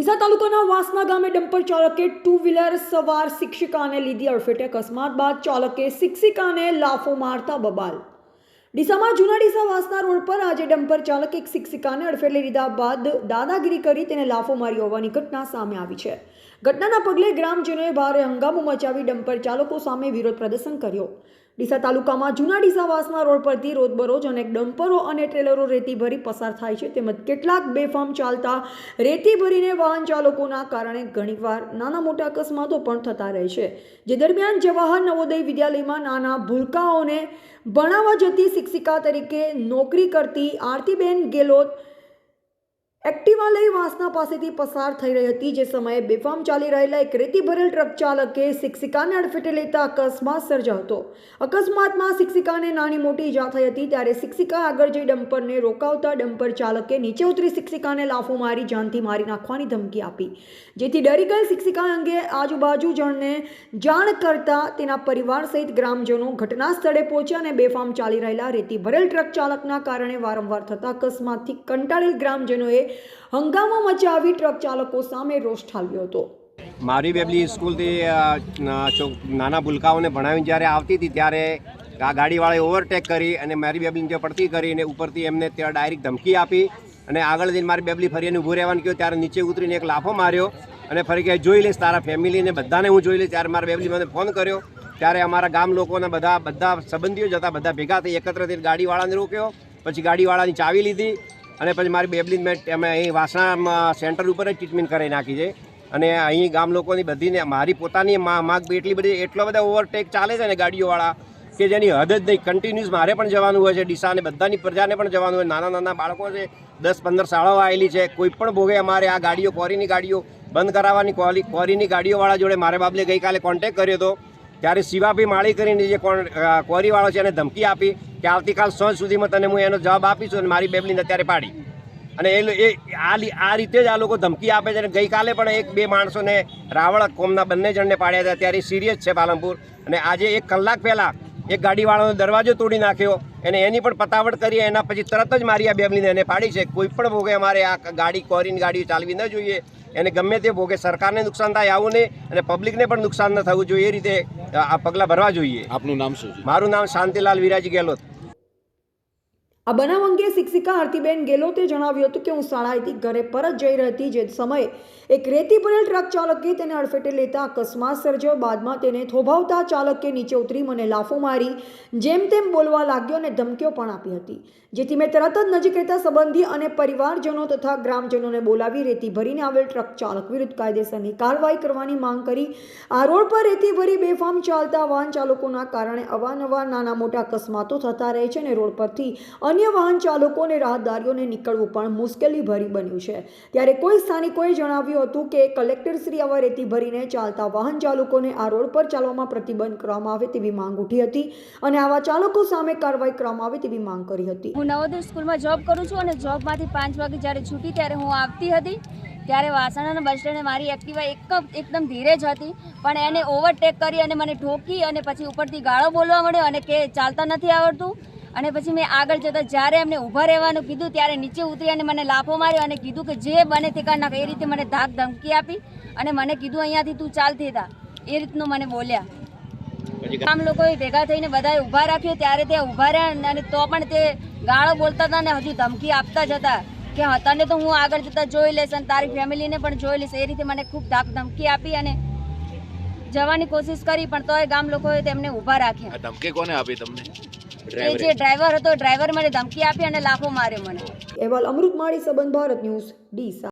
ડીસા તાલુકાના વાસના ગામે ડમ્પર ચાલકે ટુ વ્હીલર સવાર શિક્ષિકાને લીધી અડફેટે અકસ્માત બાદ ચાલકે શિક્ષિકાને લાફો મારતા બબાલ. ડીસામાં જૂના ડીસા વાસના રોડ પર આજે ડમ્પર ચાલકે એક શિક્ષિકાને અડફેટે લીધા બાદ દાદાગીરી કરી તેને લાફો મારી હોવાની ઘટના સામે આવી છે. ઘટનાના પગલે ગ્રામજનોએ ભારે હંગામો મચાવી ડમ્પર ચાલકો સામે વિરોધ પ્રદર્શન કર્યો. ડીસા તાલુકામાં જૂના ડીસાવાસના રોડ પરથી રોજબરોજ અનેક ડમ્પરો અને ટ્રેલરો રેતી ભરી પસાર થાય છે. તેમજ કેટલાક બેફામ ચાલતા રેતી ભરીને વાહન ચાલકોના કારણે ઘણીવાર નાના મોટા અકસ્માતો પણ થતા રહે છે. જે દરમિયાન જવાહર નવોદય વિદ્યાલયમાં નાના ભૂલકાઓને ભણાવવા જતી શિક્ષિકા તરીકે નોકરી કરતી આરતીબેન ગેલોત એક્ટિવા લઈ વાસના પાસેથી પસાર થઈ રહી હતી. જે સમયે બેફામ ચાલી રહેલા એક રેતી ભરેલ ટ્રક ચાલકે શિક્ષિકાને અડફેટે લેતા અકસ્માત સર્જાયો હતો. અકસ્માતમાં શિક્ષિકાને નાની મોટી ઈજા થઈ હતી. ત્યારે શિક્ષિકા આગળ જઈ ડમ્પરને રોકાવતા ડમ્પર ચાલકે નીચે ઉતરી શિક્ષિકાને લાફો મારી, જાનથી મારી નાખવાની ધમકી આપી. જેથી ડરી ગયેલ શિક્ષિકા અંગે આજુબાજુ જણને જાણ કરતા તેના પરિવાર સહિત ગ્રામજનો ઘટના સ્થળે પહોંચ્યા અને બેફામ ચાલી રહેલા રેતી ભરેલ ટ્રક ચાલકના કારણે વારંવાર થતા અકસ્માતથી કંટાળેલ ગ્રામજનોએ હંગામો મચાવી ટ્રક ચાલકો સામે રોષ ઠાલવ્યો હતો. મારી બેબલી સ્કૂલથી નાના ભૂલકાઓને ભણાવીને જ્યારે આવતી હતી, ત્યારે આ ગાડીવાળાએ ઓવરટેક કરી અને મારી બેબલીને ત્યાં પડતી કરી અને ઉપરથી એમને ત્યાં ડાયરેક્ટ ધમકી આપી અને આગળ જઈને મારી બેબલી ફરી એને ઊભું રહેવાનું કહ્યું, ત્યારે નીચે ઉતરીને એક લાફો માર્યો અને ફરી કે જોઈ લઈશ તારા ફેમિલીને બધાને હું જોઈ લઈશ. ત્યારે મારા બેબલી મને ફોન કર્યો. ત્યારે અમારા ગામ લોકોના બધા બધા સંબંધીઓ જ હતા, બધા ભેગા થઈ, એકત્ર થઈને ગાડીવાળાને રોક્યો, પછી ગાડીવાળાની ચાવી લીધી અને પછી મારી બેબલીને મેં અમે અહીં વાસણા સેન્ટર ઉપર જ ટ્રીટમેન્ટ કરાવી નાખી છે. અને અહીં ગામ લોકોની બધીને, મારી પોતાની માગ એટલી બધી, એટલો બધા ઓવરટેક ચાલે છે ને ગાડીઓવાળા, કે જેની હદ જ નહીં. કન્ટિન્યુઅસ મારે પણ જવાનું હોય છે, ડીસા અને બધાની પ્રજાને પણ જવાનું હોય. નાના નાના બાળકો છે, દસ, પંદર શાળાઓ આવેલી છે. કોઈ પણ ભોગે અમારે આ ગાડીઓ, કોરીની ગાડીઓ બંધ કરાવવાની કોરી કોરીની ગાડીઓવાળા જોડે મારે બાબલે ગઈકાલે કોન્ટેક કર્યો હતો. ત્યારે શિવાભાઈ માળી કરીને જે કોરીવાળો છે એને ધમકી આપી કે આવતીકાલ સાંજ સુધીમાં તને હું એનો જવાબ આપીશું અને મારી બેબલીને અત્યારે પાડી. અને એ આ આ રીતે જ આ લોકો ધમકી આપે છે અને ગઈકાલે પણ એક બે માણસોને રાવળ કોમના બંને જણને પાડ્યા હતા. ત્યારે સિરિયસ છે પાલનપુર. અને આજે એક કલાક પહેલાં એક ગાડીવાળાનો દરવાજો તોડી નાખ્યો. અને એની પણ પતાવટ કરી, એના પછી તરત જ મારી આ બેબલીને એને પાડી છે. કોઈ પણ ભોગે અમારે આ ગાડી, કોરીની ગાડી ચાલવી ન જોઈએ. એને ગમે તે ભોગે. સરકારને નુકસાન થાય આવું નહીં અને પબ્લિકને પણ નુકસાન ન થવું જોઈએ. એ રીતે આ પગલાં ભરવા જોઈએ. આપનું નામ શું છે? મારું નામ શાંતિલાલ વિરાજી ગેલોત આ બનાવ અંગે શિક્ષિકા આરતીબેન ગેલોતે જણાવ્યું હતું કે હું શાળાએથી ઘરે પરત જઈ રહી હતી, જે સમયે એક રેતી ભરેલ ટ્રક ચાલકે તેને અડફેટે લેતા અકસ્માત સર્જ્યો. બાદમાં તેને થોભાવતા ચાલકે નીચે ઉતરી મને લાફો મારી, જેમ તેમ બોલવા લાગ્યો અને ધમકીઓ પણ આપી હતી. જેથી મેં તરત જ નજીક રહેતા સંબંધી અને પરિવારજનો તથા ગ્રામજનોને બોલાવી રેતી ભરીને આવેલ ટ્રક ચાલક વિરુદ્ધ કાયદેસરની કાર્યવાહી કરવાની માંગ કરી. આ રોડ પર રેતી ભરી બેફામ ચાલતા વાહન ચાલકોના કારણે અવારનવાર નાના મોટા અકસ્માતો થતા રહે છે અને રોડ પરથી અન્ય વાહન ચાલકો અને રાહદારીઓને નીકળવું પણ મુશ્કેલી ભરી બન્યું છે. ત્યારે કોઈ સ્થાનિકોએ જણાવ્યું હતું કે કલેક્ટરશ્રી આવા રેતી ભરીને ચાલતા વાહન ચાલકોને આ રોડ પર ચાલવામાં પ્રતિબંધ કરવામાં આવે તેવી માંગ ઉઠી હતી અને આવા ચાલકો સામે કાર્યવાહી કરવામાં આવે તેવી માંગ કરી હતી. હું નવોદય સ્કૂલમાં જોબ કરું છું અને જોબમાંથી પાંચ વાગે જ્યારે છૂટી ત્યારે હું આવતી હતી. ત્યારે વાસણાના બસ સ્ટેન્ડે મારી એક્ટિવા એક એકદમ ધીરે જ હતી. પણ એને ઓવરટેક કરી અને મને ઠોકી અને પછી ઉપરથી ગાળો બોલવા મળ્યો અને કે ચાલતા નથી આવડતું. અને પછી મેં આગળ જતાં જ્યારે એમને ઊભા રહેવાનું કીધું ત્યારે નીચે ઉતરી અને મને લાફો માર્યો અને કીધું કે જે બને તે કરી નાખ. એ રીતે મને ધાક ધમકી આપી અને મને કીધું અહીંયાથી તું ચાલતી હતા એ રીતનું મને બોલ્યા. આમ લોકોએ ભેગા થઈને બધાએ ઊભા રાખ્યો. ત્યારે તે ઊભા રહ્યા અને તો પણ તે ગાળો બોલતા હતા ને હજુ ધમકી આપતા જ હતા કે તને તો હું આગળ જતા જોઈ લઈશ અને તારી ફેમિલીને પણ જોઈ લઈશ. એ રીતે મને ખૂબ ધાક ધમકી આપી અને જવાની કોશિશ કરી પણ તોય ગામ લોકોએ તેમને ઊભા રાખ્યા. ધમકી કોને આપી તમને? એ જે ડ્રાઈવર હતો ડ્રાઈવર મને ધમકી આપી અને લાફો માર્યો મને. અહેવાલ અમૃત માળી સંબંધ ભારત ન્યૂઝ ડીસા.